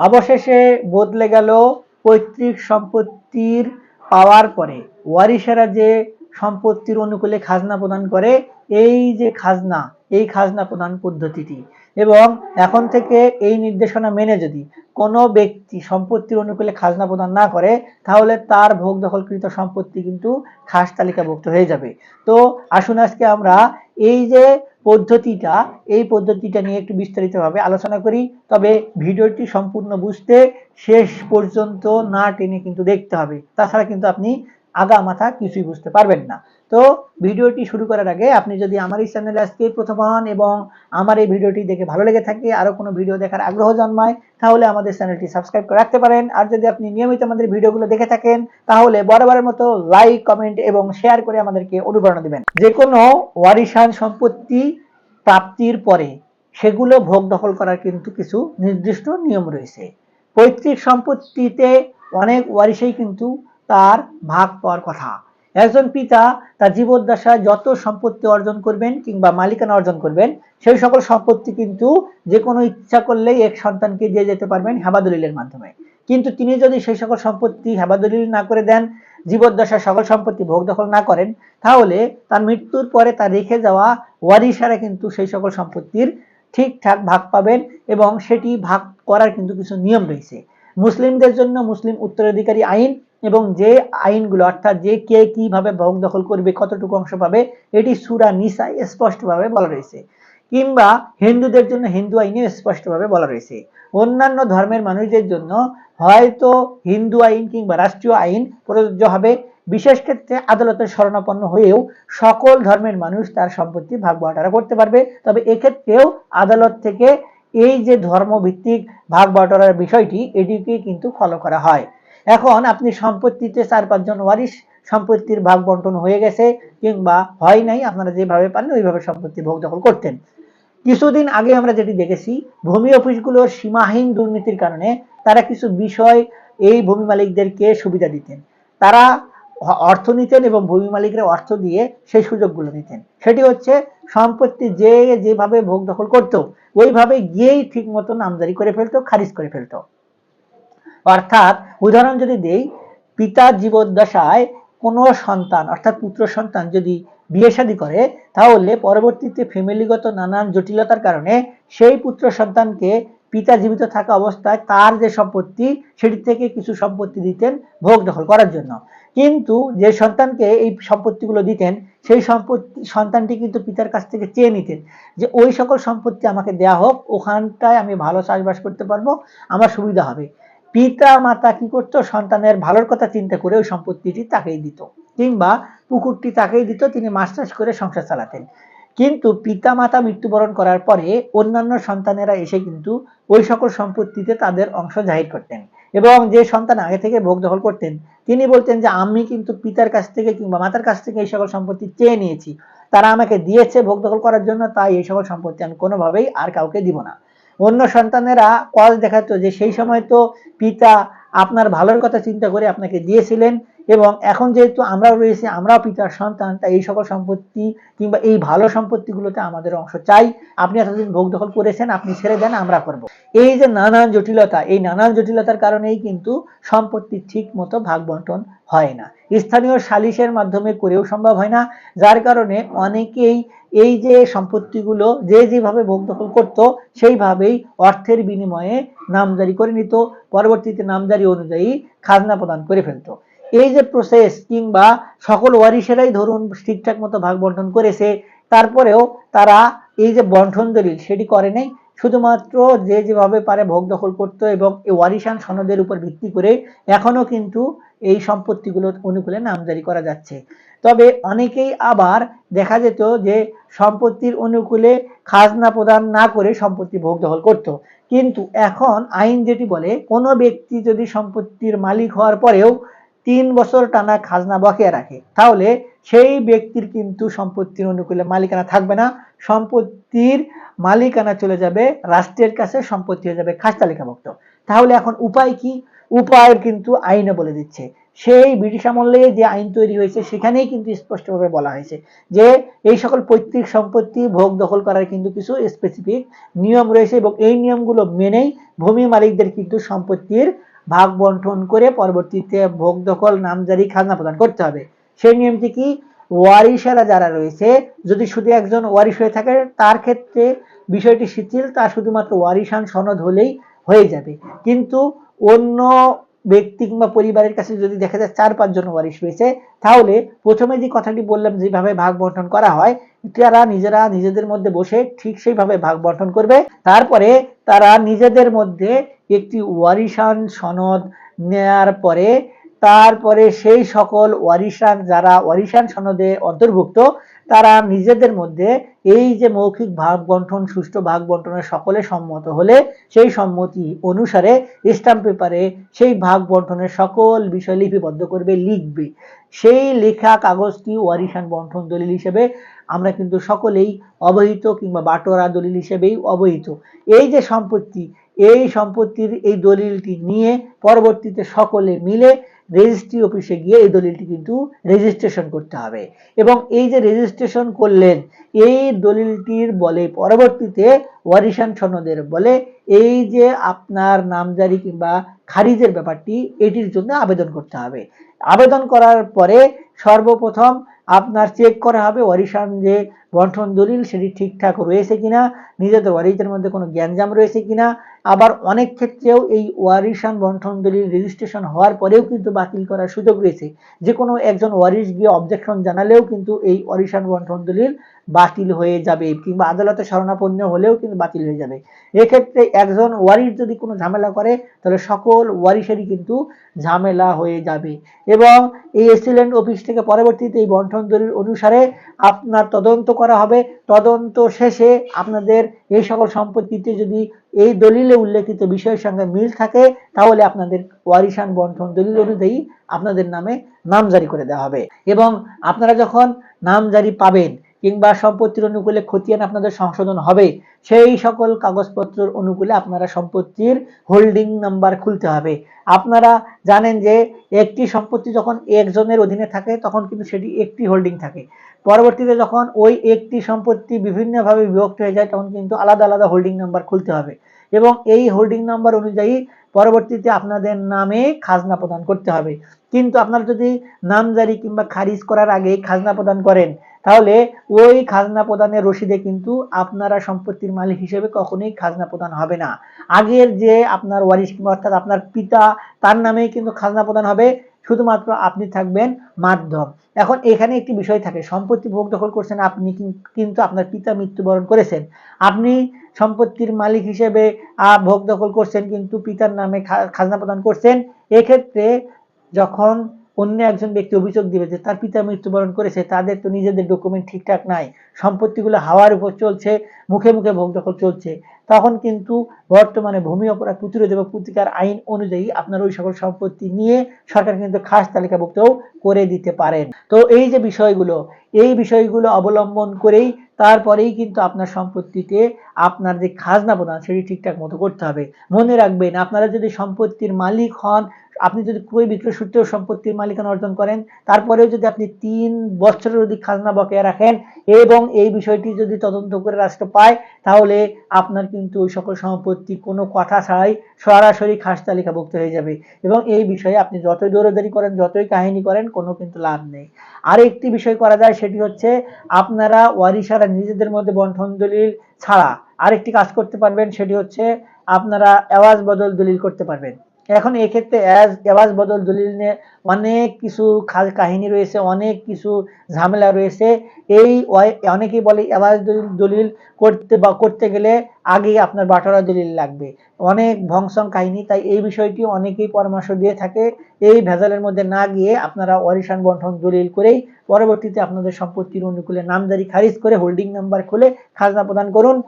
অবশেষে বদলে গেল পৈতৃক সম্পত্তির পাওয়ার পরে। ওয়ারিশেরা যে সম্পত্তির অনুকূলে খাজনা প্রদান করে, এই যে খাজনা, এই খাজনা প্রদান পদ্ধতিটি এবং এখন থেকে এই নির্দেশনা মেনে যদি কোনো ব্যক্তি সম্পত্তির অনুকূলে খাজনা প্রদান না করে, তাহলে তার ভোগ দখলকৃত সম্পত্তি কিন্তু খাস তালিকাভুক্ত হয়ে যাবে। তো আসুন আজকে আমরা এই যে পদ্ধতিটা, এই পদ্ধতিটা নিয়ে একটু বিস্তারিতভাবে আলোচনা করি। তবে ভিডিওটি সম্পূর্ণ বুঝতে শেষ পর্যন্ত না টেনে কিন্তু দেখতে হবে। তাছাড়া কিন্তু আপনি আগা মাথা কিছুই বুঝতে পারবেন না। তো ভিডিওটি শুরু করার আগে আপনি যদি আমার এই চ্যানেলে আজকে প্রথম হন এবং আমার এই ভিডিওটি দেখে ভালো লেগে থাকে আরও কোনো ভিডিও দেখার আগ্রহ জন্মায়, তাহলে আমাদের চ্যানেলটি সাবস্ক্রাইব করে রাখতে পারেন। আর যদি আপনি নিয়মিত আমাদের ভিডিওগুলো দেখে থাকেন, তাহলে বরাবরের মতো লাইক কমেন্ট এবং শেয়ার করে আমাদেরকে অনুপ্রেরণা দেবেন। যে কোনো ওয়ারিশান সম্পত্তি প্রাপ্তির পরে সেগুলো ভোগ দখল করার কিন্তু কিছু নির্দিষ্ট নিয়ম রয়েছে। পৈতৃক সম্পত্তিতে অনেক ওয়ারিশেই কিন্তু তার ভাগ পাওয়ার কথা। একজন পিতা তার জীবদ্দশায় যত সম্পত্তি অর্জন করবেন কিংবা মালিকানা অর্জন করবেন, সেই সকল সম্পত্তি কিন্তু যে কোনো ইচ্ছা করলেই এক সন্তানকে দিয়ে যেতে পারবেন হেবাদলিলের মাধ্যমে। কিন্তু তিনি যদি সেই সকল সম্পত্তি হেবাদলিল না করে দেন, জীবদ্দশায় সকল সম্পত্তি ভোগ দখল না করেন, তাহলে তার মৃত্যুর পরে তার রেখে যাওয়া ওয়ারিশারা কিন্তু সেই সকল সম্পত্তির ঠিকঠাক ভাগ পাবেন এবং সেটি ভাগ করার কিন্তু কিছু নিয়ম রয়েছে। মুসলিমদের জন্য মুসলিম উত্তরাধিকারী আইন এবং যে আইনগুলো, অর্থাৎ যে কে কীভাবে ভোগ দখল করবে, কতটুকু অংশ পাবে, এটি সুরা নিসায় স্পষ্টভাবে বলা রয়েছে। কিংবা হিন্দুদের জন্য হিন্দু আইনে স্পষ্টভাবে বলা রয়েছে। অন্যান্য ধর্মের মানুষদের জন্য হয়তো হিন্দু আইন কিংবা রাষ্ট্রীয় আইন প্রযোজ্য হবে। বিশেষ ক্ষেত্রে আদালতের শরণাপন্ন হয়েও সকল ধর্মের মানুষ তার সম্পত্তি ভাগ বাটোয়ারা করতে পারবে। তবে এক্ষেত্রেও আদালত থেকে এই যে ধর্মভিত্তিক ভাগ বাটোয়ারার বিষয়টি, এটিকে কিন্তু ফলো করা হয়। এখন আপনি সম্পত্তিতে চার পাঁচজন ওয়ারিশ সম্পত্তির ভাগ বন্টন হয়ে গেছে কিংবা হয় নাই, আপনারা যেভাবে পারেন ওইভাবে সম্পত্তি ভোগ দখল করতেন। কিছুদিন আগে আমরা যেটি দেখেছি, ভূমি অফিসগুলোর সীমাহীন দুর্নীতির কারণে তারা কিছু বিষয় এই ভূমি মালিকদেরকে সুবিধা দিতেন। তারা অর্থ নিতেন এবং ভূমি মালিকরা অর্থ দিয়ে সেই সুযোগগুলো নিতেন। সেটি হচ্ছে সম্পত্তি যে যেভাবে ভোগ দখল করতো, ওইভাবে গিয়েই ঠিক মতন নামজারি করে ফেলতো, খারিজ করে ফেলতো। অর্থাৎ উদাহরণ যদি দেই পিতার জীবদ্দশায় কোনো সন্তান, অর্থাৎ পুত্র সন্তান যদি বিয়ে শাদী করে, তাহলে পরবর্তীতে ফ্যামিলিগত নানান জটিলতার কারণে সেই পুত্র সন্তানকে পিতা জীবিত থাকা অবস্থায় তার যে সম্পত্তি, সেটি থেকে কিছু সম্পত্তি দিতেন ভোগ দখল করার জন্য। কিন্তু যে সন্তানকে এই সম্পত্তিগুলো দিতেন, সেই সম্পত্তি, সন্তানটি কিন্তু পিতার কাছ থেকে চেয়ে নিতেন যে, ওই সকল সম্পত্তি আমাকে দেয়া হোক, ওখানটায় আমি ভালো চাষবাস করতে পারব, আমার সুবিধা হবে। পিতা মাতা কি করতো? সন্তানের ভালোর কথা চিন্তা করে ওই সম্পত্তিটি তাকেই দিত। কিংবা পুকুরটি তাকেই দিত, তিনি চাষ করে সংসার চালাতেন। কিন্তু পিতা মাতা মৃত্যুবরণ করার পরে অন্যান্য সন্তানেরা এসে কিন্তু ওই সকল সম্পত্তিতে তাদের অংশ জাহির করতেন। এবং যে সন্তান আগে থেকে ভোগ দখল করতেন, তিনি বলতেন যে, আমি কিন্তু পিতার কাছ থেকে কিংবা মাতার কাছ থেকে এই সকল সম্পত্তি চেয়ে নিয়েছি। তারা আমাকে দিয়েছে ভোগ দখল করার জন্য, তাই এই সকল সম্পত্তি আমি কোনোভাবেই আর কাউকে দিব না। অন্য সন্তানেরা কজ দেখাতো যে সেই সময় তো পিতা আপনার ভালোর কথা চিন্তা করে আপনাকে দিয়েছিলেন এবং এখন যেহেতু আমরাও রয়েছি, আমরাও পিতার সন্তান, তাই এই সকল সম্পত্তি কিংবা এই ভালো সম্পত্তিগুলোতে আমাদের অংশ চাই। আপনি এতদিন ভোগ দখল করেছেন, আপনি ছেড়ে দেন, আমরা করব। এই যে নানান জটিলতা, এই নানান জটিলতার কারণেই কিন্তু সম্পত্তি ঠিক মতো ভাগ বন্টন হয় না। স্থানীয় সালিশের মাধ্যমে করেও সম্ভব হয় না, যার কারণে অনেকেই এই যে সম্পত্তিগুলো যে যেভাবে ভোগ দখল করত, সেইভাবেই অর্থের বিনিময়ে নামজারি করে নিত, পরবর্তীতে নামজারি অনুযায়ী খাজনা প্রদান করে ফেলতো। এই যে প্রসেস কিংবা সকল ওয়ারিশেরাই ধরুন ঠিকঠাক মতো ভাগ বন্টন করেছে, তারপরেও তারা এই যে বন্টন দলিল সেটি করে নেই। শুধুমাত্র যে যেভাবে পারে ভোগ দখল করতো এবং এই ওয়ারিশান সনদের উপর ভিত্তি করে এখনও কিন্তু এই সম্পত্তিগুলোর অনুকূলে নামজারি করা যাচ্ছে। তবে অনেকেই আবার দেখা যেত যে সম্পত্তির অনুকূলে খাজনা প্রদান না করে সম্পত্তি ভোগ দখল করত। কিন্তু এখন আইন যেটি বলে, কোনো ব্যক্তি যদি সম্পত্তির মালিক হওয়ার পরেও তিন বছর টানা খাজনা বকেয়া রাখে, তাহলে সেই ব্যক্তির কিন্তু সম্পত্তির অনুকূলে মালিকানা থাকবে না। সম্পত্তির মালিকানা চলে যাবে, রাষ্ট্রের কাছে সম্পত্তি হয়ে যাবে খাস তালিকাভুক্ত। তাহলে এখন উপায় কি? উপায় কিন্তু আইনে বলে দিচ্ছে। সেই ব্রিটিশ আমলে যে আইন তৈরি হয়েছে, সেখানেই কিন্তু স্পষ্টভাবে বলা হয়েছে যে এই সকল পৈতৃক সম্পত্তি ভোগ দখল করার কিন্তু কিছু স্পেসিফিক নিয়ম রয়েছে এবং এই নিয়মগুলো মেনেই ভূমি মালিকদের কিন্তু সম্পত্তির ভাগ বন্টন করে পরবর্তীতে ভোগ দখল, নামজারি, খাজনা প্রদান করতে হবে। সেই নিয়মটি কি? ওয়ারিশেরা যারা রয়েছে, যদি শুধু একজন ওয়ারিশ হয়ে থাকে, তার ক্ষেত্রে বিষয়টি শিথিল, তা শুধুমাত্র ওয়ারিশান সনদ হলেই হয়ে যাবে। কিন্তু অন্য ব্যক্তি কিংবা পরিবারের কাছে যদি দেখা যায় চার পাঁচজন ওয়ারিশ রয়েছে, তাহলে প্রথমে যে কথাটি বললাম, যেভাবে ভাগ বন্টন করা হয়, তারা নিজেরা নিজেদের মধ্যে বসে ঠিক সেইভাবে ভাগ বন্টন করবে। তারপরে তারা নিজেদের মধ্যে একটি ওয়ারিশান সনদ নেয়ার পরে, তারপরে সেই সকল ওয়ারিশান যারা ওয়ারিশান সনদে অন্তর্ভুক্ত তারা নিজেদের মধ্যে এই যে মৌখিক ভাগ বন্টন, সুষ্ঠু ভাগ বন্টনের সকলে সম্মত হলে সেই সম্মতি অনুসারে স্ট্যাম্প পেপারে সেই ভাগ বন্টনের সকল বিষয় লিপিবদ্ধ করবে, লিখবে। সেই লেখা কাগজটি ওয়ারিশান বন্টন দলিল হিসেবে আমরা কিন্তু সকলেই অবহিত কিংবা বাটোয়ারা দলিল হিসেবেই অবহিত। এই যে সম্পত্তি এই সম্পত্তির এই দলিলটি নিয়ে পরবর্তীতে সকলে মিলে রেজিস্ট্রি অফিসে গিয়ে এই দলিলটি কিন্তু রেজিস্ট্রেশন করতে হবে। এবং এই যে রেজিস্ট্রেশন করলেন, এই দলিলটির বলে পরবর্তীতে ওয়ারিশান সনদের বলে এই যে আপনার নামজারি কিংবা খারিজের ব্যাপারটি, এটির জন্য আবেদন করতে হবে। আবেদন করার পরে সর্বপ্রথম আপনার চেক করা হবে ওয়ারিশান যে বন্টন দলিল, সেটি ঠিকঠাক রয়েছে কিনা, নিজেদের ওয়ারিসের মধ্যে কোনো জ্ঞানজাম রয়েছে কিনা, আবার অনেক ক্ষেত্রেও এই ওয়ারিশান বন্টন দলিল রেজিস্ট্রেশন হওয়ার পরেও কিন্তু বাতিল করার সুযোগ রয়েছে। যে কোনো একজন ওয়ারিশ গিয়ে অবজেকশন জানালেও কিন্তু এই ওয়ারিশান বন্টন দলিল বাতিল হয়ে যাবে, কিংবা আদালতে শরণাপন্ন হলেও কিন্তু বাতিল হয়ে যাবে। এক্ষেত্রে একজন ওয়ারিশ যদি কোনো ঝামেলা করে, তাহলে সকল ওয়ারিশেরই কিন্তু ঝামেলা হয়ে যাবে। এবং এই এক্সিলেন্ট অফিস থেকে পরবর্তীতে এই বন্টন দলিল অনুসারে আপনার তদন্ত করা হবে। তদন্ত শেষে আপনাদের এই সকল সম্পত্তিতে যদি এই দলিলে উল্লেখিত বিষয়ের সঙ্গে মিল থাকে, তাহলে আপনাদের ওয়ারিশান বন্টন দলিল অনুযায়ী আপনাদের নামে নামজারি করে দেওয়া হবে। এবং আপনারা যখন নামজারি পাবেন কিংবা সম্পত্তির অনুকূলে খতিয়ান আপনাদের সংশোধন হবে, সেই সকল কাগজপত্রের অনুকূলে আপনারা সম্পত্তির হোল্ডিং নাম্বার খুলতে হবে। আপনারা জানেন যে একটি সম্পত্তি যখন একজনের অধীনে থাকে, তখন কিন্তু সেটি একটি হোল্ডিং থাকে। পরবর্তীতে যখন ওই একটি সম্পত্তি বিভিন্নভাবে বিভক্ত হয়ে যায়, তখন কিন্তু আলাদা আলাদা হোল্ডিং নাম্বার খুলতে হবে এবং এই হোল্ডিং নাম্বার অনুযায়ী পরবর্তীতে আপনাদের নামে খাজনা প্রদান করতে হবে। কিন্তু আপনারা যদি নামজারি কিংবা খারিজ করার আগে খাজনা প্রদান করেন তাহলে ওই খাজনা প্রদানের রসিদে কিন্তু আপনারা সম্পত্তির মালিক হিসেবে কখনোই খাজনা প্রদান হবে না। আগের যে আপনার ওয়ারিশ কিংবা অর্থাৎ আপনার পিতা, তার নামেই কিন্তু খাজনা প্রদান হবে। শুধুমাত্র আপনি থাকবেন মাধ্যম। এখন এখানে একটি বিষয় থাকে, সম্পত্তি ভোগ দখল করছেন আপনি কিন- কিন্তু আপনার পিতা মৃত্যুবরণ করেছেন। আপনি সম্পত্তির মালিক হিসেবে ভোগ দখল করছেন কিন্তু পিতার নামে খাজনা প্রদান করছেন। এক্ষেত্রে যখন অন্য একজন ব্যক্তি অভিযোগ দিবে যে তার পিতা মৃত্যুবরণ করেছে, তাদের তো নিজেদের ডকুমেন্ট ঠিকঠাক নাই, সম্পত্তিগুলো হাওয়ার উপর চলছে, মুখে মুখে ভোগ দখল চলছে। তখন কিন্তু বর্তমানে ভূমি অপরাধ প্রতিরোধ এবং প্রতিকার আইন অনুযায়ী আপনার ওই সকল সম্পত্তি নিয়ে সরকার কিন্তু খাস তালিকাভুক্তও করে দিতে পারেন। তো এই যে বিষয়গুলো, এই বিষয়গুলো অবলম্বন করেই তারপরেই কিন্তু আপনার সম্পত্তিতে আপনার যে খাজনা প্রদান, সেটি ঠিকঠাক মতো করতে হবে। মনে রাখবেন, আপনারা যদি সম্পত্তির মালিক হন আপনি যদি ক্রয় বিক্রয় সূত্রেও সম্পত্তির মালিকানা অর্জন করেন, তারপরেও যদি আপনি তিন বছরের অধিক খাজনা বকেয়া রাখেন এবং এই বিষয়টি যদি তদন্ত করে রাষ্ট্র পায়, তাহলে আপনার কিন্তু ওই সকল সম্পত্তি কোনো কথা ছাড়াই সরাসরি খাস তালিকাভুক্ত হয়ে যাবে এবং এই বিষয়ে আপনি যতই দৌড়াদৌড়ি করেন, যতই কাহিনী করেন, কোনো কিন্তু লাভ নেই। আর একটি বিষয় করা যায়, সেটি হচ্ছে আপনারা ওয়ারিশারা নিজেদের মধ্যে বন্টন দলিল ছাড়া আরেকটি কাজ করতে পারবেন, সেটি হচ্ছে আপনারা আওয়াজ বদল দলিল করতে পারবেন। এখন এক্ষেত্রে অ্যাজ এওয়াজ বদল, দলিল নিয়ে অনেক কিছু খা- কাহিনী রয়েছে, অনেক কিছু ঝামেলা রয়েছে। এই অনেকেই বলে এওয়াজ দলিল করতে বা করতে গেলে আগেই আপনার বাটোয়ারা দলিল লাগবে। অনেক ভংসং কাহিনী, তাই এই বিষয়টি অনেকেই পরামর্শ দিয়ে থাকে। এই ভেজালের মধ্যে না গিয়ে আপনারা ওয়ারিশান বন্টন দলিল করেই পরবর্তীতে আপনাদের সম্পত্তির অনুকূলে নামদারি খারিজ করে হোল্ডিং নাম্বার খুলে খাজনা প্রদান করুন।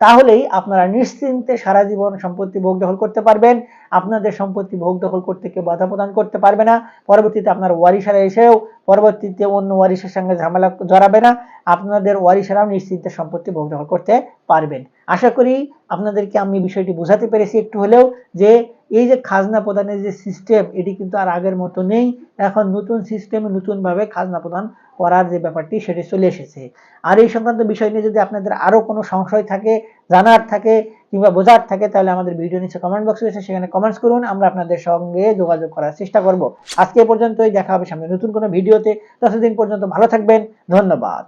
তাহলেই আপনারা নিশ্চিন্তে সারা জীবন সম্পত্তি ভোগ দখল করতে পারবেন। আপনাদের সম্পত্তি ভোগ দখল করতে কেউ বাধা প্রদান করতে পারবে না। পরবর্তীতে আপনার ওয়ারিশারা এসেও, পরবর্তীতে অন্য ওয়ারিশের সঙ্গে ঝামেলা জড়াবে না। আপনাদের ওয়ারিশারাও নিশ্চিন্তে সম্পত্তি ভোগ দখল করতে পারবেন। আশা করি আপনাদেরকে আমি বিষয়টি বোঝাতে পেরেছি একটু হলেও যে এই যে খাজনা প্রদানের যে সিস্টেম এটি কিন্তু আর আগের মতো নেই। এখন নতুন সিস্টেমে নতুনভাবে খাজনা প্রদান করার যে ব্যাপারটি, সেটি চলে এসেছে। আর এই সংক্রান্ত বিষয় নিয়ে যদি আপনাদের আরও কোনো সংশয় থাকে, জানার থাকে কিংবা বোঝার থাকে, তাহলে আমাদের ভিডিও নিচে কমেন্ট বক্স রয়েছে, সেখানে কমেন্টস করুন। আমরা আপনাদের সঙ্গে যোগাযোগ করার চেষ্টা করব। আজকে পর্যন্তই, দেখা হবে সামনে নতুন কোনো ভিডিওতে ততদিন পর্যন্ত ভালো থাকবেন। ধন্যবাদ।